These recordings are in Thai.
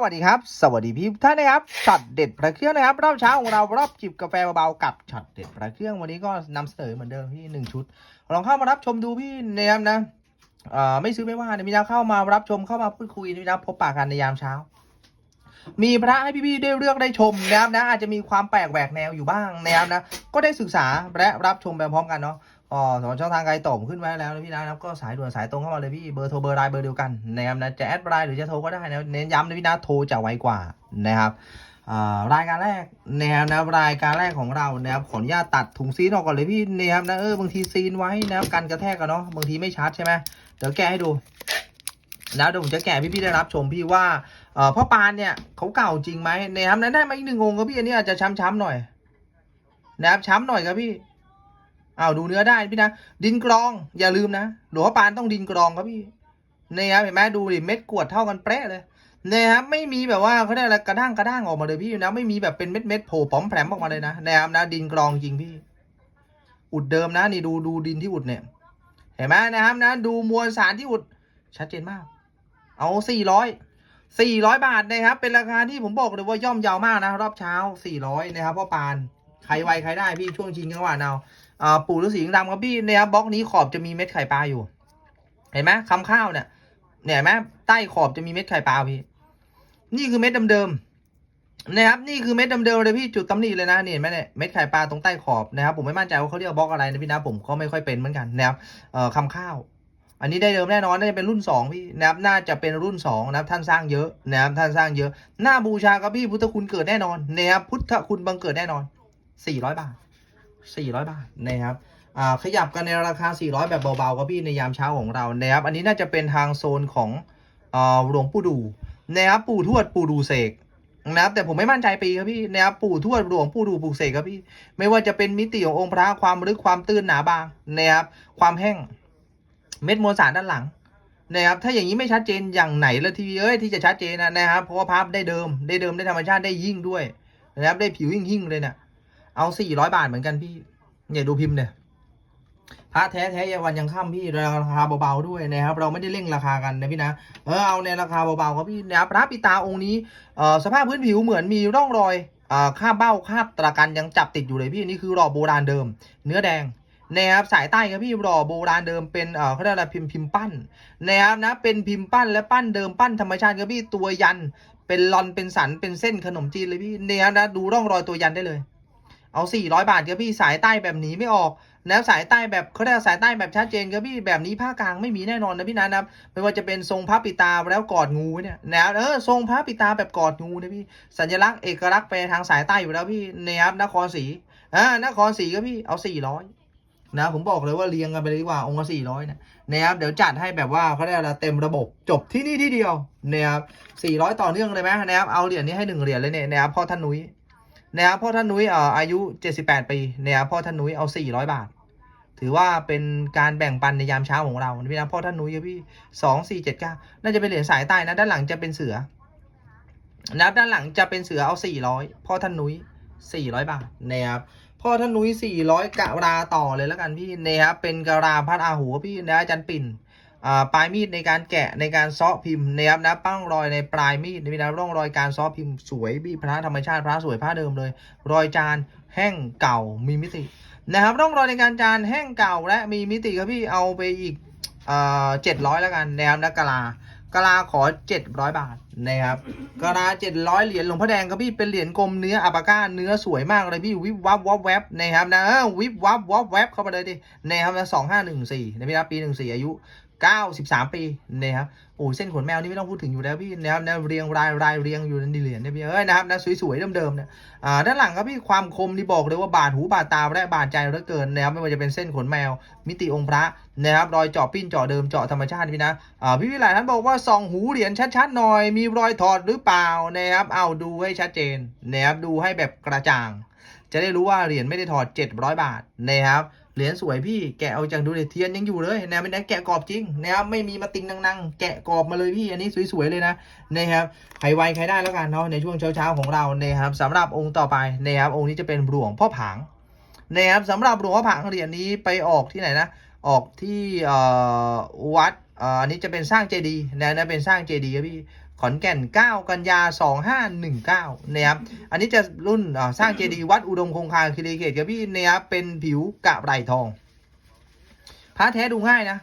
วัสดีครับ สวัสดีพี่ท่านนะครับช็อตเด็ดพระเครื่องนะครับ รอบเช้าของเรารอบจิบกาแฟเบาๆกับช็อตเด็ดพระเครื่องวันนี้ก็นำเสนอเหมือนเดิมพี่หนึ่งชุด ลองเข้ามารับชมดูพี่นะครับนะไม่ซื้อไม่ว่าเนะมีนะเข้ามารับชมเข้ามาพูดคุยนะมีนะพบปะกันในยามเช้า มีพระให้พี่ๆได้เลือกได้ชมนะครับนะอาจจะมีความแปลกแหวกแนวอยู่บ้างนะครับนะก็ได้ศึกษาและรับชมไปพร้อมกันเนาะ ก็สองช่องทางไกลต่อมขึ้นไว้แล้วนะพี่นะครับก็สายด่วนสายตรงเข้ามาเลยพี่เบอร์โทรเบอร์ไลน์เบอร์เดียวกันนะครับนะจะแอดไลน์หรือจะโทรก็ได้นะเน้นย้ำนะพี่นะโทรจะไวกว่านะครับอ่ารายการแรกนะครับนะรายการแรกของเรานะครับขออนุญาตตัดถุงซีนออกก่อนเลยพี่นะครับนะเออบางทีซีนไว้นะครับกันกระแทกกันเนาะบางทีไม่ชัดใช่ไหมเดี๋ยวแกให้ดูแล้วเดี๋ยวผมจะแกะพี่ๆได้รับชมพี่ว่าเอ่อพ่อปานเนี่ยเขาเก่าจริงไหมนะครับนั้นได้มาอีกหนึ่งองค์ครับพี่อันนี้อาจจะช้ำๆหน่อยนะครับช้ำหน่อยครับพี่ อ้าวดูเนื้อได้พี่นะ ดินกรองอย่าลืมนะหลวงพ่อปานต้องดินกรองครับพี่นี่ครับเห็นไหมดูดิเม็ดกวดเท่ากันเป๊ะเลยนะครับไม่มีแบบว่าเขาได้อะไรกระด้างกระด้างออกมาเลยพี่นะไม่มีแบบเป็นเม็ดเม็ดโผล่ป๋อมแผลมออกมาเลยนะนะครับนะดินกรองจริงพี่ อุดเดิมนะนี่ดูดูดินที่อุดเนี่ยเห็นไหมนะครับนะดูมวลสารที่อุดชัดเจนมาก เอาสี่ร้อยสี่ร้อยบาทนะครับ เป็นราคาที่ผมบอกเลยว่าย่อมยาวมากนะ รอบเช้าสี่ร้อยนะครับพ่อปานใครไวใครได้พี่ช่วงชิงกันว่าเอา อ่าปู่ฤาษีดำครับพี่นะครับล็อกนี้ขอบจะมีเม็ดไข่ปลาอยู่ เห็นไหมคำข้าวเนี่ยเนี่ยเห็นไหมใต้ขอบจะมีเม็ดไข่ปลาพี่ นี่คือเม็ดเดิมๆนะครับ นี่คือเม็ดเดิมๆเลยพี่จุดตำหนิเลยนะนี่เห็นไหมเนี่ยเม็ดไข่ปลาตรงใต้ขอบนะครับ ผมไม่มั่นใจว่าเขาเรียกบล็อกอะไรนะพี่นะผมก็ไม่ค่อยเป็นเหมือนกันนะครับเอ่อคำข้าวอันนี้ได้เดิมแน่นอนน่าจะเป็นรุ่นสองพี่นะครับน่าจะเป็นรุ่นสองนะครับท่านสร้างเยอะนะครับท่านสร้างเยอะ หน้าบูชาครับพี่พุทธคุณเกิดแน่นอนนะครับพุทธคุณบังเกิดแน่นอน 400 บาท 400 บาทนะครับอ่าขยับกันในราคา 400 แบบเบาๆครับพี่ในยามเช้าของเรานะครับอันนี้น่าจะเป็นทางโซนของอ่าหลวงปู่ดูนะครับปู่ทวดปู่ดูเสกนะครับแต่ผมไม่มั่นใจปีครับพี่นะครับปู่ทวดหลวงปู่ดูปู่เสกครับพี่ ไม่ว่าจะเป็นมิติขององค์พระความลึกความตื้นหนาบางนะครับความแห้งเม็ดมวลสารด้านหลังนะครับถ้าอย่างนี้ไม่ชัดเจนอย่างไหนละทีเอ้ยที่จะชัดเจนนะนะครับเพราะว่าภาพได้เดิมได้เดิมได้ธรรมชาติได้ยิ่งด้วยนะครับได้ผิวยิ่งยิ่งๆเลยเนี่ย เอาสี่ร้อยบาทเหมือนกันพี่เนี่ยดูพิมพ์เนี่ยพระแท้แท้ยังวันยังค่ำพี่ราคาเบาๆด้วยนะครับ เราไม่ได้เร่งราคากันนะพี่นะเออเอาในราคาเบาๆครับพี่นะครับพระปิตาองค์นี้เอ่อสภาพพื้นผิวเหมือนมีร่องรอยอ่าคราบเบ้าคราบตรากันยังจับติดอยู่เลยพี่นี่คือหล่อโบราณเดิม เนื้อแดงนะครับสายใต้ครับพี่หล่อโบราณเดิมเป็นเอ่อเขาเรียกอะไรพิมพ์พิมพ์ปั้นนะครับนะเป็นพิมพ์ปั้นและปั้นเดิมปั้นธรรมชาติครับพี่ตัวยัน เป็นลอนเป็นสันเป็นเส้นขนมจีนเลยพี่เนี่ยนะดูร่องรอยตัวยันได้เลย เอา 400 บาทครับพี่สายใต้แบบหนี้ไม่ออกนะสายใต้แบบเขาเรียกสายใต้แบบชัดเจนครับพี่แบบนี้ภาคกลางไม่มีแน่นอนนะพี่นะนะครับไม่ว่าจะเป็นทรงพระปิตาแล้วกอดงูเนี่ยนะเออทรงพระปิตาแบบกอดงูนะพี่สัญลักษณ์เอกลักษณ์ไปทางสายใต้อยู่แล้วพี่นะครับนครศรีอ่านครศรีครับพี่เอา 400นะผมบอกเลยว่าเรียงกันไปเลยดีกว่าองค์ละสี่ร้อยนี่ยนะครับเดี๋ยวจัดให้แบบว่าเขาได้อะไรเต็มระบบจบที่นี่ที่เดียวนะครับสี่ร้อยต่อเนื่องเลยไหมนะครับเอาเหรียญนี้ให้หนึ่งเหรียญเลยเนี่ยนะครับพ่อท่านนุ้ย นะครับพ่อท่านนุ้ยอายุเจ็ดสิบแปดปีนะครับพ่อท่านนุ้ยเอาสี่ร้อยบาท ถือว่าเป็นการแบ่งปันในยามเช้าของเราพี่นะพ่อท่านนุ้ยพี่สองสี่เจ็ดเก้าน่าจะเป็นเหรียญสายใต้นะด้านหลังจะเป็นเสือนะครับด้านหลังจะเป็นเสือเอาสี่ร้อยพ่อท่านนุ้ยสี่ร้อยบาทนะครับพ่อท่านนุ้ยสี่ร้อยกะราต่อเลยแล้วกันพี่นะครับเป็นกะราพัดอาหูพี่นะอาจารย์ปิ่น ปลายมีดในการแกะในการซ้อพิมพ์นะครับนะป้องรอยในปลายมีดมีนะร่องรอยการซ้อพิมพ์สวยพี่พระธรรมชาติพระสวยพระเดิมเลย รอยจานแห้งเก่ามีมิตินะครับร่องรอยในการจานแห้งเก่าและมีมิติครับพี่เอาไปอีกอ่าเจ็ดร้อยแล้วกันนะครับนะกะลากะลาขอเจ็ดร้อยบาทนะครับกะดาเจ็ดร้อยเหรียญหลวงพ่อแดงครับพี่เป็นเหรียญกลมเนื้ออัปาก้าเนื้อสวยมากเลยพี่วิบวับวับแวบนะครับนะวิบวับวับแวบเข้าไปเลยดินะครับนะสองห้าหนึ่งสี่นะพี่นะปีหนึ่งสี่อายุ เก้าสิบสามปีนะครับโอ้เส้นขนแมวนี่ไม่ต้องพูดถึงอยู่แล้วพี่นะครับนะเรียงรายรายเรียงอยู่ในเหรียญเนี่ยพี่เอ้ยนะครับนะสวยๆเดิมๆเนี่ยอ่าด้านหลังครับพี่ความคมที่บอกเลยว่าบาดหูบาดตาและบาดใจเหลือเกินนะครับไม่ว่าจะเป็นเส้นขนแมว มิติองค์พระนะครับรอยเจาะปิ้นเจาะเดิมเจาะธรรมชาติพี่นะอ่าพี่วิไลท่านบอกว่าส่องหูเหรียญชัดๆหน่อย มีรอยถอดหรือเปล่านะครับเอาดูให้ชัดเจนนะครับดูให้แบบกระจ่าง จะได้รู้ว่าเหรียญไม่ได้ถอด 700 บาทนะครับ เหรียญสวยพี่แกะเอาจากดูเดเทียนยังอยู่เลยนะเป็นแกะกรอบจริงนะครับไม่มีมาติงนังๆ แกะกรอบมาเลยพี่อันนี้สวยๆเลยนะนะครับใครไวใครได้แล้วกันเนาะในช่วงเช้าๆของเรานะครับสำหรับองค์ต่อไปนะครับองค์นี้จะเป็นหลวงพ่อผางนะครับสำหรับหลวงพ่อผางเหรียญนี้ไปออกที่ไหนนะออกที่เอ่อวัดอ่ออันนี้จะเป็นสร้างเจดีย์นะนะเป็นสร้างเจดีย์ครับพี่ ขอนแก่น 9 กันยา 2519 นะครับ อันนี้จะรุ่นสร้างเจดีย์วัดอุดมคงคาคิรีเขตครับพี่นะครับเป็นผิวกะไรทอง พระแท้ดูง่ายนะ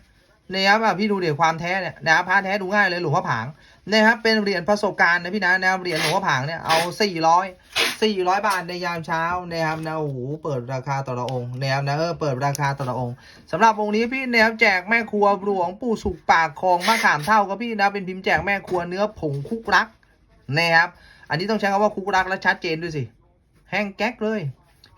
นะครับพี่ดูเดี๋ยวความแท้เนี่ยนะครับพระแท้ดูง่ายเลยหลวงพ่อผางนะครับเป็นเหรียญประสบการณ์นะพี่นะนะเหรียญหลวงพ่อผางเนี่ยเอา 400 400 บาทในยามเช้านะครับนะโอ้โหเปิดราคาต่อละองค์นะครับนะเออเปิดราคาต่อละองค์สำหรับองค์นี้พี่นะครับแจกแม่ครัวหลวงปู่สุกปากคลองมะขามเท่าครับพี่นะเป็นพิมพ์แจกแม่ครัวเนื้อผงคุกรักนะครับอันนี้ต้องใช้คำว่าคุกรักและชัดเจนด้วยสิ แห้งแก๊กเลย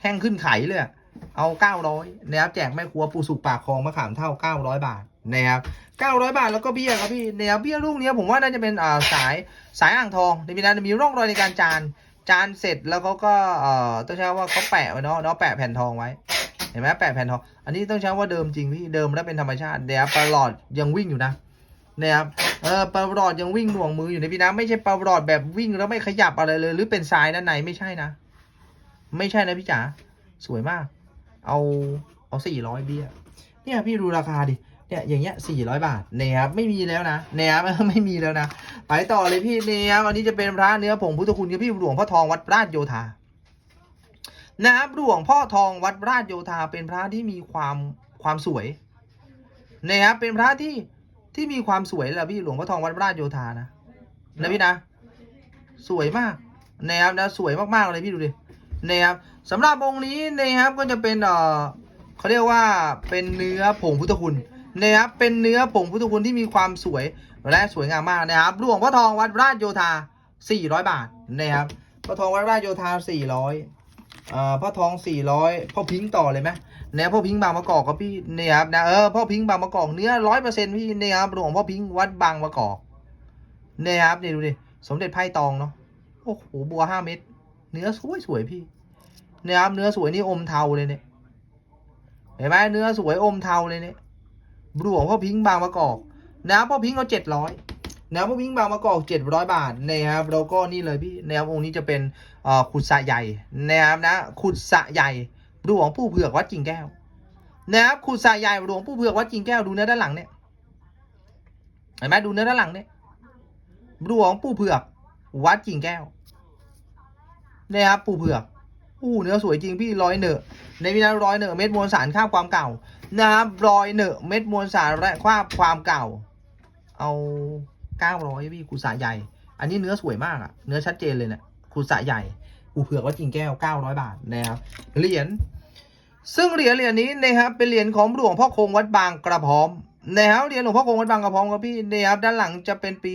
แห้งขึ้นไขเลยอะเอา 900นะครับแจกแม่ครัวปูสุกปากคลองมะขามเท่า 900 บาทนะครับ900 บาทแล้วก็เบี้ยครับพี่นะครับเบี้ยลูกเนี้ยผมว่าน่าจะเป็นอ่าสายสายอ่างทองในมีนั้นมีร่องรอยในการจาน จานเสร็จแล้วเขาก็เอ่อต้องใช้ว่าเขาแปะไว้เนาะเนาะแปะแผ่นทองไว้เห็นไหมแปะแผ่นทอง อันนี้ต้องใช้ว่าเดิมจริงพี่เดิมแล้วเป็นธรรมชาติเดี๋ยวปลาหลอดยังวิ่งอยู่นะนะครับเออปลาหลอดยังวิ่งหน่วงมืออยู่ในพี่นะไม่ใช่ปลาหลอดแบบวิ่งแล้วไม่ขยับอะไรเลย หรือเป็นทรายด้านในไม่ใช่นะ ไม่ใช่นะพี่จ๋าสวยมาก เอาเอาสี่ร้อยเบี้ยเนี่ยพี่ดูราคาดิ เนี่ยอย่างเงี้ยสี่ร้อยบาทเนี่ยครับไม่มีแล้วนะเนี่ยครับไม่มีแล้วนะ ไปต่อเลยพี่เนี่ยครับอันนี้จะเป็นพระเนื้อผงพุทธคุณกับพี่หลวงพ่อทองวัดราชโยธานะครับหลวงพ่อทองวัดราชโยธาเป็นพระที่มีความความสวยนะครับเป็นพระที่ที่มีความสวยแหละพี่หลวงพ่อทองวัดราชโยธานะนะพี่นะสวยมากนะครับนะสวยมากๆเลยพี่ดูดินะครับสำหรับองค์นี้นะครับก็จะเป็นเอ่อเขาเรียกว่าเป็นเนื้อผงพุทธคุณ นะครับเป็นเนื้อผงพุทธคุณที่มีความสวยและสวยงามมากนะครับหลวงพ่อทองวัดราชโยธา 400 บาทนะครับพ่อทองวัดราชโยธา 400เอ่อพ่อทองสี่ร้อยพ่อพิงค์ต่อเลยไหมเนี่ยพ่อพิงค์บางมะกอกครับพี่เนี่ยครับนะเออพ่อพิงค์บางมะกอกเนื้อร้อยเปอร์เซ็นต์พี่เนี่ยครับหลวงพ่อพิงค์วัดบางมะกอกเนี่ยครับนี่ดูดิสมเด็จไพ่ตองเนาะโอ้โหบัวห้าเม็ดเนื้อสวยสวยพี่เนี่ยครับเนื้อสวยนี่อมเทาเลยเนี่ยเห็นไหมเนื้อสวยอมเทาเลยเนี่ย หลวงพ่อพิงค์บางมะกอกนะครับพ่อพิงค์เอาเจ็ดร้อยนะครับพ่อพิงค์บางมะกอกเจ็ดร้อยบาทนะครับแล้วก็นี่เลยพี่นะครับองค์นี้จะเป็นขุดสะใหญ่นะครับนะขุดสะใหญ่หลวงปู่เผือกวัดกิ่งแก้วนะครับขุดสะใหญ่หลวงปู่เผือกวัดกิ่งแก้วดูเนื้อด้านหลังเนี่ยเห็นไหมดูเนื้อด้านหลังเนี่ยหลวงปู่เผือกวัดกิ่งแก้วนะครับปู่เผือกอู้เนื้อสวยจริงพี่ร้อยเหนอะในวินาร้อยเหนอะเม็ดมวลสารข้ามความเก่า นะครับรอยเหนอะเม็ดมวลสารและข้ามความเก่า เอาเก้าร้อยพี่ขุดสระใหญ่ อันนี้เนื้อสวยมากอะเนื้อชัดเจนเลยเนี่ยขุดสระใหญ่ปูเผือกวัดกิ่งแก้ว900บาทนะครับเหรียญซึ่งเหรียญเหรียญนี้นะครับเป็นเหรียญของหลวงพ่อคงวัดบางกระพร้อมนะครับเหรียญหลวงพ่อคงวัดบางกระพร้อมครับพี่นะครับด้านหลังจะเป็นปี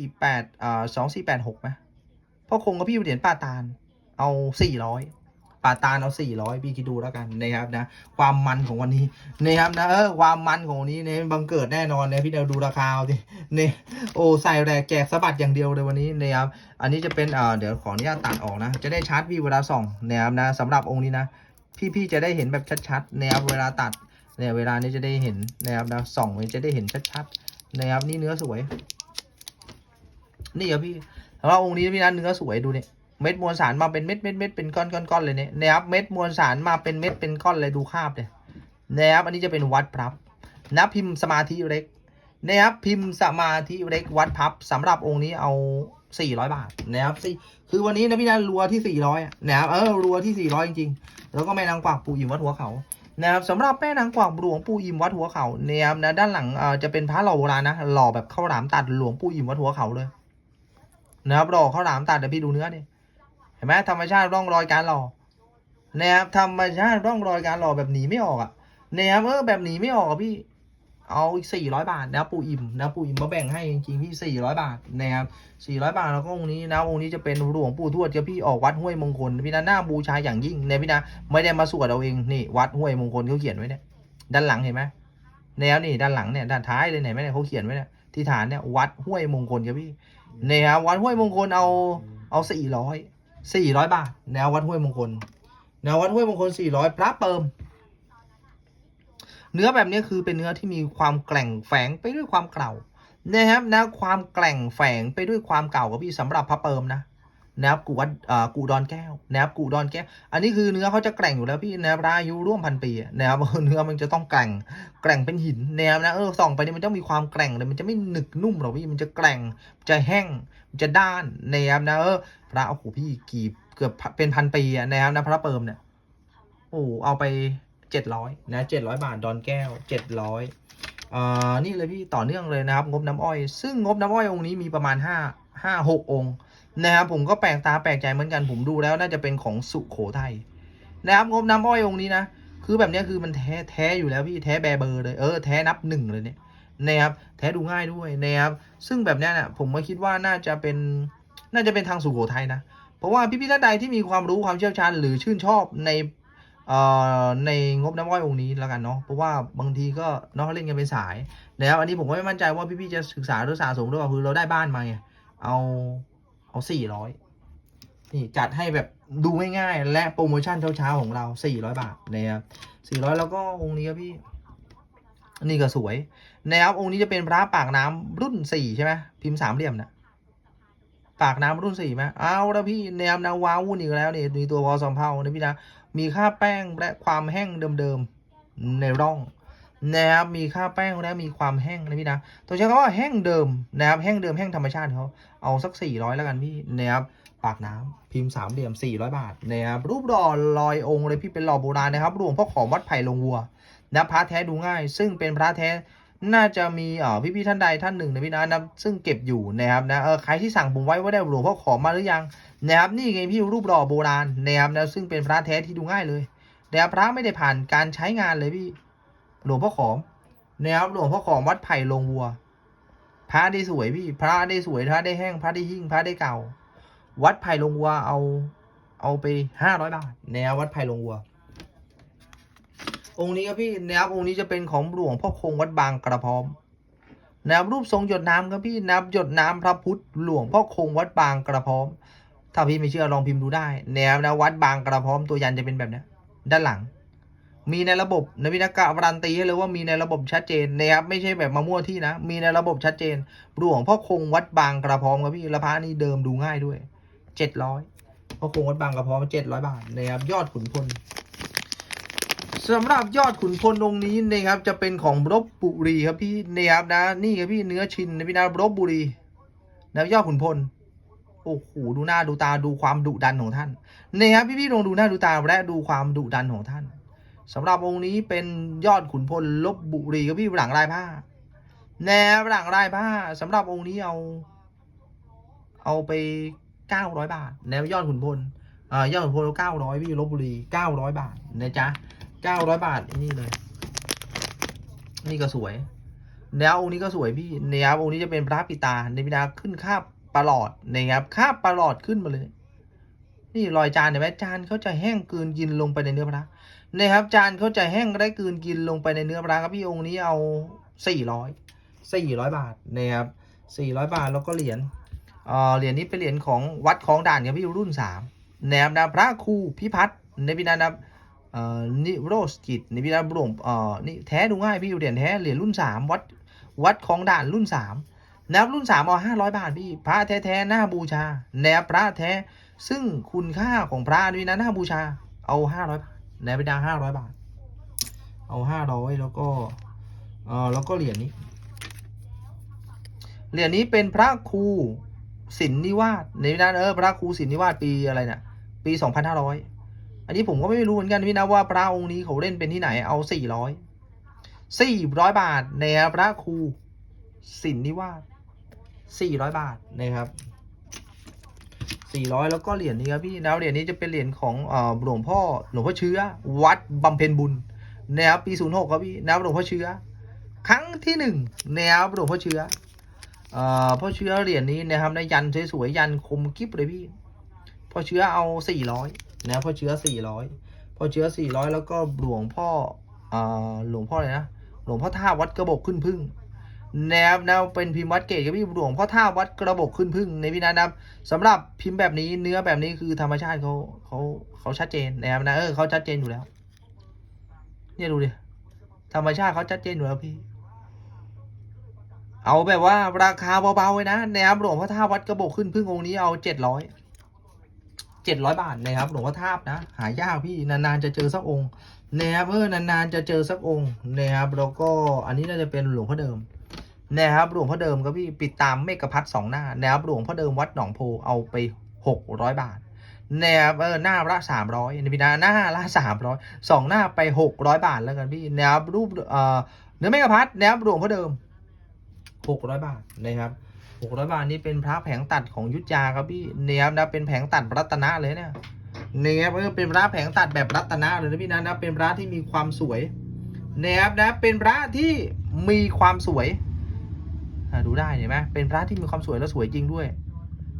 248อ่า2486ไหมพ่อคงกับพี่เหรียญป้าตาลเอา400 ป้าตาลเอา400พี่คิดดูแล้วกันนะครับนะ ความมันของวันนี้นะครับนะเออความมันของวันนี้เนี่ยบังเกิดแน่นอนเนี่ยพี่เดาดูราคาเอาดิเนี่ยโอ้ใส่แรกแจกสะบัดอย่างเดียวเลยวันนี้นะครับอันนี้จะเป็นเอ่อเดี๋ยวขออนุญาตตัดออกนะ จะได้ชัดพี่เวลาส่องนะครับนะสำหรับองค์นี้นะ พี่ๆจะได้เห็นแบบชัดๆนะครับเวลาตัดเนี่ยเวลานี้จะได้เห็นนะครับนะส่องมันจะได้เห็นชัดๆนะครับนี่เนื้อสวย นี่ครับพี่สำหรับองค์นี้พี่นะเนื้อสวยดูเนี่ย เม็ดมวลสารมาเป็นเม็ดเม็ดเม็ดเป็นก้อนก้อนก้อนเลยเนี่ยนะครับเม็ดมวลสารมาเป็นเม็ดเป็นก้อนเลยดูคาบเนี่ยนะครับอันนี้จะเป็นวัดพับนะพิมพ์สมาธิเล็กนะครับพิมพ์สมาธิเล็กวัดพับสำหรับองค์นี้เอา 400 บาทนะครับสี่คือวันนี้นะพี่นะรัวที่ 400อะนะครับเออรัวที่ 400 จริงๆ แล้วก็แม่นางกวักปู่อิ่มวัดหัวเขานะครับสำหรับแม่นางกวักหลวงปู่อิ่มวัดหัวเขานะครับนะด้านหลังเอ่อจะเป็นพระหล่อโบราณนะหล่อแบบข้าวหลามตัดหลวงปู่อิ่มวัดหัวเขาเลยนะครับหล่อข้าวหลามตัดเดี๋ยวพี่ดูเนื้อดิ เห็นไหมธรรมชาติร่องรอยการหล่อนะครับธรรมชาติร่องรอยการหล่อแบบหนีไม่ออกอะนะครับเออแบบหนีไม่ออกอะพี่เอาอีกสี่ร้อยบาทนะปูอิ่มนะปูอิ่มมาแบ่งให้จริงๆพี่สี่ร้อยบาทนะครับสี่ร้อยบาทแล้วก็องค์นี้นะองค์นี้จะเป็นหลวงปู่ทวดกับพี่ออกวัดห้วยมงคลพี่นะหน้าบูชาอย่างยิ่งเนี่ยพี่นะไม่ได้มาสวดเอาเองนี่วัดห้วยมงคลเขาเขียนไว้เนี่ยด้านหลังเห็นไหมแนวนี่ด้านหลังเนี่ยด้านท้ายเลยเนี่ยไหมเนี่ยเขาเขียนไว้เนี่ยที่ฐานเนี่ยวัดห้วยมงคลครับพี่เนี่ยครับวัดห้วยมงคลเอาเอาสี่ร้อย สี่ร้อยบาท แนววัดห้วยมงคล แนววัดห้วยมงคลสี่ร้อยพระเปิม เนื้อแบบนี้คือเป็นเนื้อที่มีความแกร่งแฝงไปด้วยความเก่านะครับนะความแกร่งแฝงไปด้วยความเก่ากับพี่สำหรับพระเปิมนะนะครับกูวัดอ่ากูดอนแก้วนะครับกูดอนแก้ว อันนี้คือเนื้อเขาจะแกร่งอยู่แล้วพี่นะครับอายุร่วมพันปีนะครับเนื้อมันจะต้องแกร่งแกร่งเป็นหินนะครับนะเออส่องไปเนี่ยมันต้องมีความแกร่งเลยมันจะไม่หนึกนุ่มหรอกพี่มันจะแกร่งจะแห้ง จะด้านนะครับนะเออพระโอ้โหพี่กี่เกือบเป็นพันปีอะนะครับนะพระเปิมเนี่ยโอ้เอาไปเจ็ดร้อยนะเจ็ดร้อยบาทดอนแก้วเจ็ดร้อยอ่านี่เลยพี่ต่อเนื่องเลยนะครับ งบน้ำอ้อย ซึ่งงบน้ำอ้อยองค์นี้มีประมาณห้าห้าหกองค์นะครับผมก็แปลกตาแปลกใจเหมือนกันผมดูแล้วน่าจะเป็นของสุโขทัยนะครับงบน้ำอ้อยองค์นี้นะคือแบบนี้คือมันแท้แท้อยู่แล้วพี่แท้แบร์เบอร์เลยเออแท้นับหนึ่งเลยเนี่ย นะครับแท้ดูง่ายด้วยนะครับซึ่งแบบนี้ยนะผมก็คิดว่าน่าจะเป็นน่าจะเป็นทางสุโขทัยนะ เพราะว่าพี่พี่ท่านใดที่มีความรู้ความเชี่ยวชาญ หรือชื่นชอบในเอ่อในงบน้ำอ้อยองค์นี้แล้วกันเนาะเพราะว่าบางทีก็เนาะเล่นกันเป็นสายนะครับอันนี้ผมก็ไม่มั่นใจว่าพี่พี่ๆจะศึกษาหรือสะสมหรือเปล่าคือเราได้บ้านมาไงเอาเอาสี่ร้อยนี่จัดให้แบบดูง่ายๆและโปรโมชั่นเช้าๆของเราสี่ร้อยบาทนะครับสี่ร้อยแล้วก็องค์นี้ครับพี่อันนี้ก็สวย นะครับองค์นี้จะเป็นพระปากน้ำรุ่นสี่ใช่ไหมพิมพ์สามเหลี่ยมนะปากน้ำรุ่นสี่ไหมเอาแล้วพี่แนวนาว้าวุ่นอีกแล้วนี่มีตัววอลซอมเพานะพี่นะมีค่าแป้งและความแห้งเดิมๆในร่องนะครับมีค่าแป้งและมีความแห้งนะพี่นะตัวใช้คำว่าแห้งเดิมนะครับแห้งเดิมแห้งธรรมชาติเขาเอาสัก400แล้วกันพี่นะครับปากน้ำพิมพ์สามเหลี่ยม400บาทนะครับรูปหล่อลอยองค์เลยพี่เป็นหล่อโบราณนะครับหลวงพ่อขอวัดไผ่ลงวัวนะพระแท้ดูง่าย ซึ่งเป็นพระแท้ น่าจะมีอ่อพี่ๆท่านใดท่านหนึ่งนะพี่นะนะซึ่งเก็บอยู่นะครับนะเออใครที่สั่งผมไว้ว่าได้หลวงพ่อขอมาหรือยังนะครับนี่ไงพี่รูปหล่อโบราณนะครับนะซึ่งเป็นพระแท้ที่ดูง่ายเลยนะครับพระไม่ได้ผ่านการใช้งานเลยพี่หลวงพ่อขอมนะครับหลวงพ่อขอมวัดไผ่ลงวัว พระได้สวยพี่ พระได้สวยพระได้แห้งพระได้หิ่งพระได้เก่า วัดไผ่ลงวัวเอา เอาไปห้าร้อยบาทแนววัดไผ่ลงวัว องค์นี้ครับพี่แนวองค์นี้จะเป็นของหลวงพ่อคงวัดบางกระพร้อมแนวรูปทรงหยดน้ำครับพี่นับหยดน้ำพระพุทธหลวงพ่อคงวัดบางกระพร้อม ถ้าพี่ไม่เชื่อลองพิมพ์ดูได้แนวนะวัดบางกระพร้อมตัวยันจะเป็นแบบนี้ด้านหลัง มีในระบบนวินากะการันตีให้เลยว่ามีในระบบชัดเจนนะครับไม่ใช่แบบมามั่วที่นะ มีในระบบชัดเจนหลวงพ่อคงวัดบางกระพร้อมครับพี่ละพระนี่เดิมดูง่ายด้วยเจ็ดร้อยพ่อคงวัดบางกระพร้อมเจ็ดร้อยบาทนะครับยอดขุนพล สำหรับยอดขุนพลองค์นี้นะครับจะเป็นของรบบุรีครับพี่นะครับนะนี่ครับพี่เนื้อชินนะพี่นะรบบุรีนะยอดขุนพลโอ้โหดูหน้าดูตาดูความดุดันของท่านนะครับพี่ๆลองดูหน้าดูตาและดูความดุดันของท่านสำหรับองค์นี้เป็นยอดขุนพลลบบุรีครับพี่หลังลายผ้า แนวหลังลายผ้าสำหรับองค์นี้เอา เอาไปเก้าร้อยบาท แนวยอดขุนพลอ่ายอดขุนพลเก้าร้อยพี่ลบบุรีเก้าร้อยบาทนะจ๊ะ เก้าร้อยบาทนี่เลย นี่ก็สวยแนวองค์นี้ก็สวยพี่แนวองค์นี้จะเป็นพระปิตาในพิดาขึ้นคาบประหลอดนะครับคาบประหลอดขึ้นมาเลย นี่รอยจานเห็นไหมจานเขาจะแห้งกืนกินลงไปในเนื้อพระนะครับ จานเขาจะแห้งได้กืนกินลงไปในเนื้อปลาครับพี่องค์นี้เอาสี่ร้อยสี่ร้อยบาทนะครับสี่ร้อยบาทแล้วก็เหรียญเอ่อเหรียญนี้เป็นเหรียญของวัดของด่านครับพี่รุ่นสามแนบนะพระครูพิพัฒน์ในพินานะเอ่อ นิโรสกิจในพินาบรมเอ่อนี่แท้ดูง่ายพี่เหรียญแท้เหรียญรุ่นสามวัดวัดของด่านรุ่นสามนะครับรุ่นสามเอาห้าร้อยบาทพี่พระแท้แท้ๆหน้าบูชาแนบพระแท้ซึ่งคุณค่าของพระด้วยนะหน้าบูชาเอาห้าร้อยบาทในไปดาห้าร้อยบาท เอาห้าร้อยแล้วก็เออแล้วก็เหรียญนี้เหรียญนี้เป็นพระครูสินนิวาสในนั้นเออพระครูสินนิวาสปีอะไรเนี่ยปีสองพันห้าร้อย อันนี้ผมก็ไม่รู้เหมือนกันพี่นะว่าพระองค์นี้เขาเล่นเป็นที่ไหนเอาสี่ร้อยสี่ร้อยบาทในพระครูสินนิวาสสี่ร้อยบาทนะครับสี่ร้อยแล้วก็เหรียญนี้ครับพี่นะเหรียญนี้จะเป็นเหรียญของอหลวงพ่อหลวงพ่อเชื้อ วัดบำเพ็ญบุญนะครับปีศูนย์หกครับพี่นะครับหลวงพ่อเชื้อ ครั้งที่หนึ่งนะครับหลวงพ่อเชื้อเอ่อพ่อเชื้อเหรียญนี้นะครับในยันสวยๆยันคมกิ๊บเลยพี่พ่อเชื้อเอาสี่ร้อย นะพ่อเชื้อสี่ร้อยพ่อเชื้อสี่ร้อยแล้วก็หลวงพ่ออ่อหลวงพ่ออะไรนะหลวงพ่อท่าวัดกระบอกขึ้นพึ่งแนวแนวเป็นพิมพ์วัดเกตครับพี่หลวงพ่อท่าวัดกระบอกขึ้นพึ่งในพี่นะครับสำหรับพิมพ์แบบนี้เนื้อแบบนี้คือธรรมชาติเขาเขาเขาชัดเจนนะครับนะเออเขาชัดเจนอยู่แล้ว เนี่ยดูดิธรรมชาติเขาชัดเจนอยู่แล้วพี่ เอาแบบว่าราคาเบาๆไว้นะแนวหลวงพ่อท่าวัดกระบอกขึ้นพึ่งองค์นี้เอาเจ็ดร้อย เจ็ดร้อยบาทนะครับหลวงพ่อทาบนะ หายากพี่นานๆจะเจอสักองค์นะครับเออนานๆจะเจอสักองค์นะครับแล้วก็อันนี้น่าจะเป็นหลวงพ่อเดิมนะครับหลวงพ่อเดิมครับพี่ปิดตามเมกะพัดสองหน้านะครับหลวงพ่อเดิมวัดหนองโพเอาไปหกร้อยบาทนะครับเออหน้าละสามร้อยนะพี่นะหน้าละสามร้อยสองหน้าไปหกร้อยบาทแล้วกันพี่นะครับรูปเอ่อเนื้อเมกะพัดนะครับหลวงพ่อเดิมหกร้อยบาทนะครับ หกร้อยบาทนี่เป็นพระแผงตัดของยุทธยาครับพี่เนี่ยครับนะเป็นแผงตัดรัตนะเลยเนี่ยเนี่ยครับเออเป็นพระแผงตัดแบบรัตนะเลยนะพี่นะนะเป็นพระที่มีความสวยเนี่ยครับนะเป็นพระที่มีความสวยอะดูได้เห็นไหมเป็นพระที่มีความสวยแล้วสวยจริงด้วย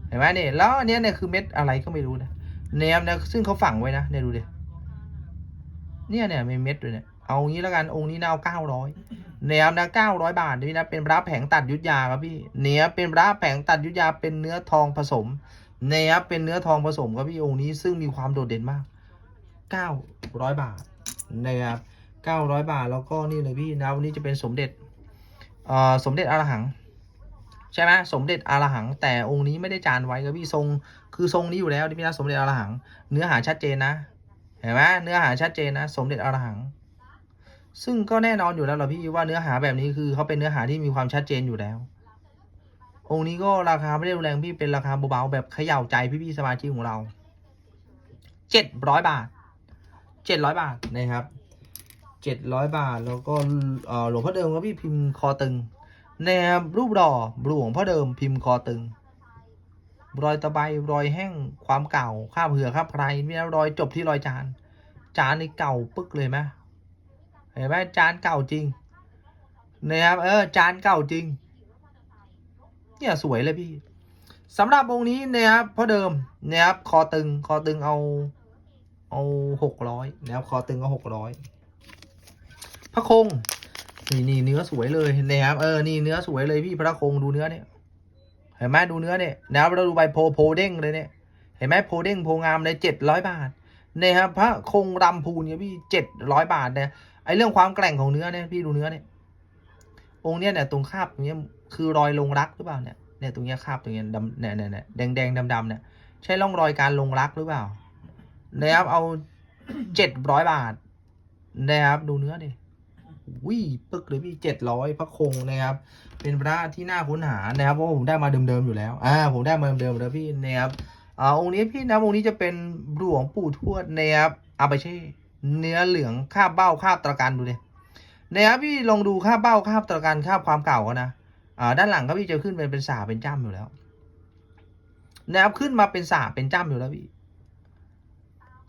เห็นไหมเนี่ยแล้วอันนี้เนี่ยคือเม็ดอะไรก็ไม่รู้นะเนี่ยครับนะซึ่งเขาฝังไว้นะเนี่ยดูดิเนี่ยเนี่ยมีเม็ดด้วยเนี่ยเอางี้แล้วกันองค์นี้น่าเอาเก้าร้อย เนื้อนะเก้าร้อยบาทนี่นะเป็นพระแผงตัดยุทธยาครับพี่เนื้อเป็นพระแผงตัดยุทธยาเป็นเนื้อทองผสมเนื้อเป็นเนื้อทองผสมครับพี่องค์นี้ซึ่งมีความโดดเด่นมากเก้าร้อยบาทนะครับเก้าร้อยบาทแล้วก็นี่เลยพี่นะวันนี้จะเป็นสมเด็จเอ่อสมเด็จอรหังใช่ไหมสมเด็จอรหัง แต่องค์นี้ไม่ได้จานไว้ครับพี่ทรงคือทรงนี้อยู่แล้วที่พี่นะสมเด็จอรหัง เนื้อหาชัดเจนนะเห็นไหมเนื้อหาชัดเจนนะ สมเด็จอรหัง ซึ่งก็แน่นอนอยู่แล้วเหรอพี่ว่าเนื้อหาแบบนี้คือเขาเป็นเนื้อหาที่มีความชัดเจนอยู่แล้ว องค์นี้ก็ราคาไม่ได้แรงพี่เป็นราคาเบาๆแบบเขย่าใจพี่ๆสมาชิกของเราเจ็ดร้อยบาทเจ็ดร้อยบาทนะครับเจ็ดร้อยบาทแล้วก็หลวงพ่อเดิมก็พี่พิมพ์คอตึงแนวรูปดอหลวงพ่อเดิมพิมพ์คอตึง รอยตะไบรอยแห้งความเก่าคราบเหือคราบใครมีรอยจบที่รอยจาน จานนี่เก่าปึ๊กเลยไหม เห็นไหมจานเก่าจริงนะครับเออจานเก่าจริง เนี่ยสวยเลยพี่สำหรับองค์นี้นะครับพ่อเดิมนะครับคอตึงคอตึงเอา เอาหกร้อยนะครับคอตึงเอาหกร้อยพระคงนี่นี่เนื้อสวยเลยนะครับเออนี่เนื้อสวยเลยพี่พระคงดูเนื้อเนี่ยเห็นไหมดูเนื้อเนี่ยนะครับเราดูใบโพโพเด้งเลยเนี่ยเห็นไหมโพเด้งโพงามเลยเจ็ดร้อยบาทนะครับพระคงรำพูนเนี่ยพี่เจ็ดร้อยบาทเนี่ย ไอเรื่องความแกร่งของเนื้อเนี่ยพี่ดูเนื้อเนี่ยองค์เนี้ยเนี่ยตรงคาบตรงเนี้ยคือรอยลงรักหรือเปล่าเนี่ยเนี่ยตรงเนี้ยคาบตรงเนี้ยดำเนี่ยเนี่ยเนี่ยแดงแดงดำดำเนี่ยใช่ร่องรอยการลงรักหรือเปล่านะครับเอาเจ็ดร้อยบาทนะครับดูเนื้อดิวิปึกเลยพี่เจ็ดร้อยพระคงนะครับ เป็นพระที่น่าค้นหานะครับเพราะผมได้มาเดิมๆอยู่แล้วอ่าผมได้มาเดิมๆแล้วพี่นะครับอ่าองค์นี้พี่นะองค์นี้จะเป็นหลวงปู่ทวดนะครับอาไปเช่ เนื้อเหลืองคาบเบ้าคาบตระกันดูดินะครับพี่ลองดูคาบเบ้าคาบตระกันคาบความเก่าเขานะอ่าด้านหลังก็พี่จะขึ้นเป็นเป็นสาเป็นจ้ำอยู่แล้วนะครับขึ้นมาเป็นสาเป็นจ้ำอยู่แล้วพี่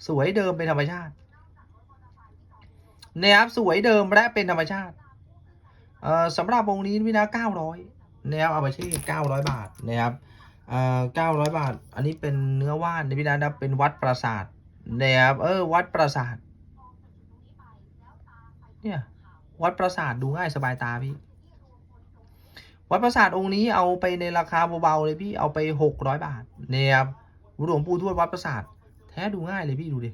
สวยเดิมเป็นธรรมชาตินะครับสวยเดิมและเป็นธรรมชาติเอ่อสำหรับองค์นี้พี่นะเก้าร้อยนะครับเอาไปที่เก้าร้อยบาทนะครับเอ่อเก้าร้อยบาท อันนี้เป็นเนื้อว่านนะพี่นะนะเป็นวัดปราสาทนะครับเออวัดปราสาท เนี่ย วัดปราสาทดูง่ายสบายตาพี่ วัดปราสาทองค์นี้เอาไปในราคาเบาๆเลยพี่เอาไปหกร้อยบาทเนี่ยครับหลวงปู่ทวดวัดปราสาทแท้ดูง่ายเลยพี่ดูดิ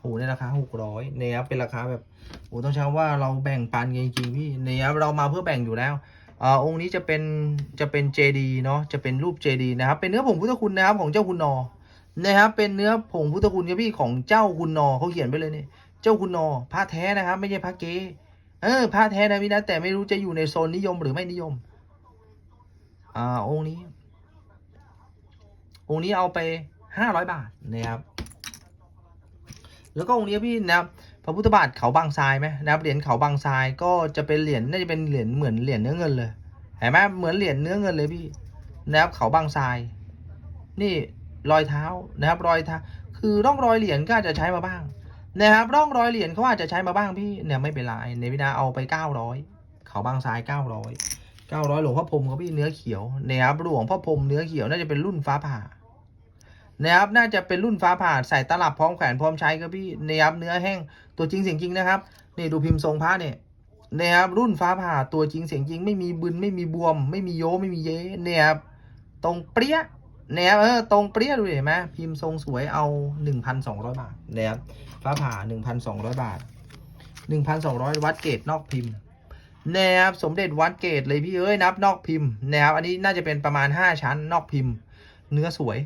โอ้ในราคาหกร้อยเนี่ยครับเป็นราคาแบบโอ้ต้องใช้ว่าเราแบ่งปันกันจริงๆพี่เนี่ยครับเรามาเพื่อแบ่งอยู่แล้วอ่าองค์นี้จะเป็นจะเป็นเจดีเนาะจะเป็นรูปเจดีนะครับเป็นเนื้อผงพุทธคุณนะครับของเจ้าคุณนอนะครับเป็นเนื้อผงพุทธคุณครับพี่ของเจ้าคุณนอเขาเขียนไปเลยเนี่ย จ้าคุณนอพระแท้นะครับ ไม่ใช่พระเก๊เออพระแท้นะพี่นะแต่ไม่รู้จะอยู่ในโซนนิยมหรือไม่นิยม อ่าองค์นี้ องค์นี้เอาไปห้าร้อยบาทนะครับ แล้วก็องค์นี้พี่นะครับพระพุทธบาทเขาบางทรายไหมนะครับเหรียญเขาบางทรายก็จะเป็นเหรียญน่าจะเป็นเหรียญเหมือนเหรียญเนื้อเงินเลยเห็นไหมเหมือนเหรียญเนื้อเงินเลยพี่นะครับเขาบางทราย นี่รอยเท้านะครับ รอยเท้าคือร่องรอยเหรียญก็อาจจะใช้มาบ้าง นะครับร่องรอยเหรียญเขาอาจจะใช้มาบ้างพี่เนี่ยไม่เป็นไรในวินาเอาไปเก้าร้อยเขาบางซ้ายเก้าร้อยเก้าร้อยหลวงพ่อพรมเขาพี่เนื้อเขียวนะครับหลวงพ่อพรมเนื้อเขียวน่าจะเป็นรุ่นฟ้าผ่านะครับน่าจะเป็นรุ่นฟ้าผ่าใส่ตลับพร้อมแขวนพร้อมใช้ครับพี่นะครับเนื้อแห้งตัวจริงเสียงจริงนะครับนี่ดูพิมพ์ทรงพระเนี่ยนะครับรุ่นฟ้าผ่าตัวจริงเสียงจริง ไม่มีบึนไม่มีบวม ไม่มีโยไม่มีเย้เนี่ยครับตรงเปรี้ย นะครับเออตรงเปรี้ยดูเห็นไหมพิมพ์ทรงสวยเอาหนึ่งพันสองร้อยบาทนะครับฟ้าผ่า 1,200 บาท 1,200 วัดเกตนอกพิมพ์แนบสมเด็จวัดเกตเลยพี่เอ้ยนับนอกพิมพ์แนบอันนี้น่าจะเป็นประมาณ 5 ชั้นนอกพิมพ์ เนื้อสวย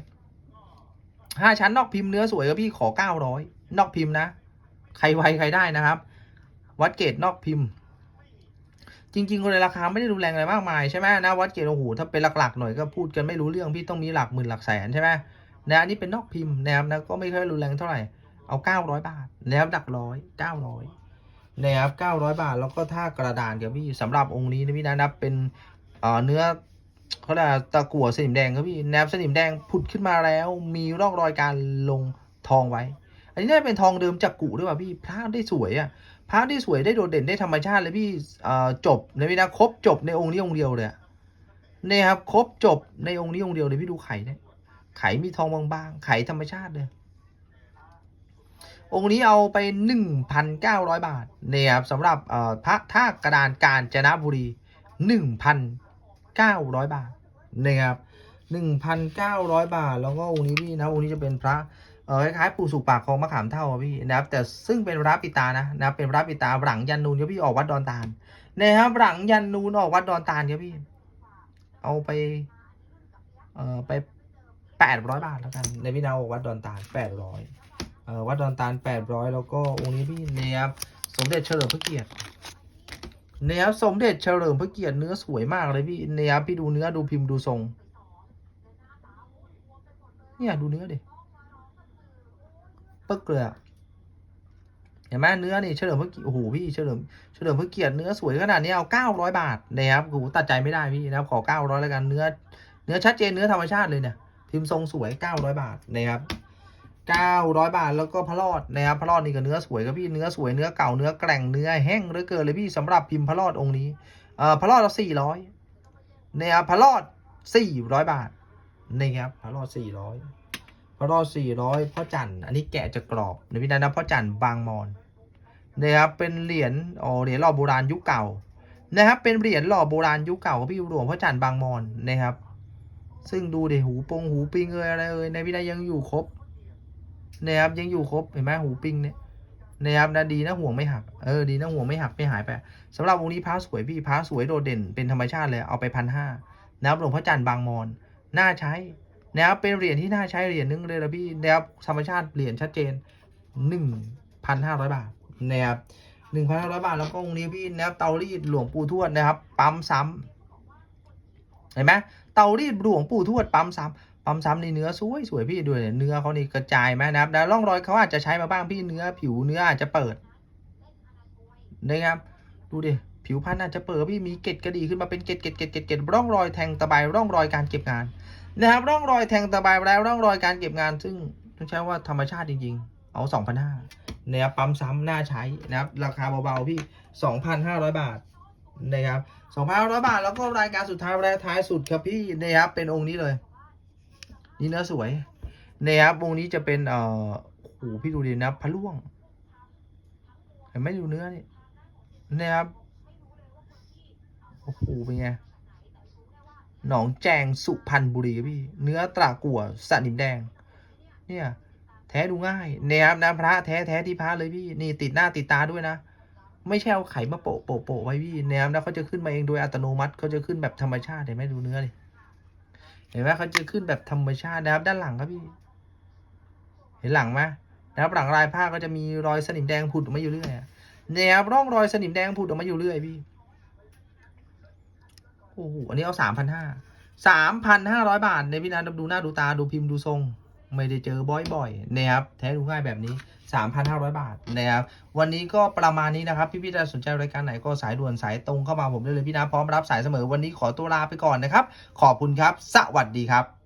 ห้าชั้นนอกพิมพ์เนื้อสวยครับพี่ขอเก้าร้อยนอกพิมพ์นะ ใครไวใครได้นะครับ วัดเกตนอกพิมพ์ จริงๆคนในราคาไม่ได้รุนแรงอะไรมากมายใช่ไหมนะวัดเกตโอ้โหถ้าเป็นหลักๆหน่อยก็พูดกันไม่รู้เรื่องพี่ต้องมีหลักหมื่นหลักแสนใช่ไหมนะอันนี้เป็นนอกพิมพ์นะครับนะก็ไม่ค่อยรุนแรงเท่าไหร่เอาเก้าร้อยบาทนะครับดักร้อยเก้าร้อยนะครับเก้าร้อยบาทแล้วก็ท่ากระดานครับพี่สำหรับองค์นี้นะพี่นะนับเป็นเนื้อเขาเรียกตะกั่วสนิมแดงครับพี่แนบสนิมแดงผุดขึ้นมาแล้วมีร่องรอยการลงทองไว้ อันนี้น่าจะเป็นทองเดิมจากกุด้วยป่ะพี่พระได้สวยอะ พระได้สวยได้โดดเด่นได้ธรรมชาติเลยพี่จบในวินาครบจบในองค์นี้องค์เดียวเลยอะเนี่ยครับครบจบในองค์นี้องค์เดียวเลยพี่ดูไข่เนี่ยไข่มีทองบางๆไข่ธรรมชาติเลยองค์นี้เอาไปหนึ่งพันเก้าร้อยบาทเนี่ยครับสำหรับพระท่ากระดานกาญจนบุรีหนึ่งพันเก้าร้อยบาทนะครับหนึ่งพันเก้าร้อยบาท แล้วก็องค์นี้พี่นะองค์นี้จะเป็นพระ เออคล้ายๆปู่สุกปากคลองมะขามเท่าพี่นะครับ แต่ซึ่งเป็นพระปิตานะนะเป็นพระปิตาหลังยันนูนครับพี่ออกวัดดอนตาลนะครับหลังยันนูนออกวัดดอนตาลครับพี่ เอาไป เอ่อไปแปดร้อยบาทแล้วกันในพี่นาออกวัดดอนตาลแปดร้อยเอ่อวัดดอนตาลแปดร้อยแล้วก็องค์นี้พี่นะครับสมเด็จเฉลิมพระเกียรตินะครับสมเด็จเฉลิมพระเกียรติเนื้อสวยมากเลยพี่นะครับพี่ดูเนื้อดูพิมพ์ดูทรง เนี่ยดูเนื้อดิ ปึ๊กเลยอเห็นไหมเนื้อนี่เฉลิมพระเกียรติโอ้โหพี่เฉลิมเฉลิมพระเกียรติเนื้อสวยขนาดนี้เอาเก้าร้อยบาทนะครับโอ้โหตัดใจไม่ได้พี่นะครับขอเก้าร้อยแล้วกันเนื้อ เนื้อชัดเจนเนื้อธรรมชาติเลยเนี่ยพิมพ์ทรงสวยเก้าร้อยบาทนะครับเก้าร้อยบาทแล้วก็พระรอดนะครับพระรอดนี่ก็เนื้อสวยครับพี่เนื้อสวยเนื้อเก่าเนื้อแกร่งเนื้อแห้งเหลือเกินเลยพี่สำหรับพิมพ์พระรอดองค์นี้เอ่อพระรอดเราสี่ร้อยนะครับพระรอดสี่ร้อยบาทนะครับพระรอดสี่ร้อย ระรอสี่ร้อยพ่อจันทร์อันนี้แกะจากรอบในพินันนะพ่อจันทร์บางมอนนะครับเป็นเหรียญอ๋อเหรียญหล่อโบราณยุคเก่านะครับเป็นเหรียญหล่อโบราณยุคเก่าของพี่หลวงพ่อจันทร์บางมอนนะครับ ซึ่งดูเดี๋ยวหูปงหูปิงเอยอะไรเอยในพินันยังอยู่ครบนะครับยังอยู่ครบเห็นไหมหูปิงเนี่ยนะครับนะดีนะห่วงไม่หักเออดีนะห่วงไม่หักไม่หายไปสำหรับวงนี้พระสวยพี่พระสวยโดดเด่นเป็นธรรมชาติเลยเอาไปพันห้านะครับหลวงพ่อจันทร์บางมอนน่าใช้ นะครับเป็นเหรียญที่น่าใช้เหรียญนึงเลยนะพี่นะครับธรรมชาติเหรียญชัดเจนหนึ่งพันห้าร้อยบาทนะครับหนึ่งพันห้าร้อยบาท แล้วก็องค์นี้พี่นะครับเตารีดหลวงปู่ทวดนะครับ ปั๊มซ้ำเห็นไหมเตารีดหลวงปู่ทวดปั๊มซ้ำปั๊มซ้ำในเนื้อสวยสวยพี่ด้วยเนี่ยเนื้อเขานี่กระจายไหมนะครับแล้วร่องรอยเขาอาจจะใช้มาบ้างพี่เนื้อผิวเนื้ออาจจะเปิดนะครับดูดิผิวพันธุ์อาจจะเปิดพี่มีเกล็ดกระดีขึ้นมาเป็นเกล็ดเกล็ดเกล็ดเกล็ดเกล็ดร่องรอยแทงตะไบร่องรอยการเก็บงาน นะครับร่องรอยแทงตะไบแล้วร่องรอยการเก็บงานซึ่งต้องใช้ว่าธรรมชาติจริงๆ เอา2,500นะครับปั๊มซ้ำน่าใช้นะครับราคาเบาๆพี่ 2,500 บาทนะครับ2,500 บาท แล้วก็รายการสุดท้ายรายท้ายสุดครับพี่นะครับเป็นองค์นี้เลย นี่เนื้อสวยนะครับองค์นี้จะเป็นเอ่อโอ้โหพี่ดูดินะพระล่วงเห็นไหมดูเนื้อนี่นะครับโอ้โหเป็นไง หนองแจงสุพรรณบุรีพี่ เนื้อตรากัวสนิมแดง เนี่ย แท้ดูง่ายนะครับนะพระแท้แท้ที่พระเลยพี่ นี่ติดหน้าติดตาด้วยนะ ไม่ใช่เอาไขมาโปะโปะโปะไว้พี่นะครับนะเขาจะขึ้นมาเองโดยอัตโนมัติเขาจะขึ้นแบบธรรมชาติเห็นไหมดูเนื้อดิเห็นไหมเขาจะขึ้นแบบธรรมชาตินะครับด้านหลังครับพี่ เห็นหลังไหมนะครับหลังลายผ้าก็จะมีรอยสนิมแดงผุดออกมาอยู่เรื่อยอะนะครับร่องรอยสนิมแดงผุดออกมาอยู่เรื่อยพี่ อ้โหอันนี้เอาสามพันห้าสามพันห้าร้อยบาท ในพี่นันดูหน้าดูตาดูพิมพ์ดูทรง ไม่ได้เจอบ่อยๆนะครับแท้ดูง่ายแบบนี้ 3,500 บาทนะครับวันนี้ก็ประมาณนี้นะครับ พี่พี่ๆสนใจรายการไหนก็สายด่วนสายตรงเข้ามาผมได้เลยพี่นะพร้อมรับสายเสมอวันนี้ขอตัวลาไปก่อนนะครับ ขอบคุณครับ สวัสดีครับ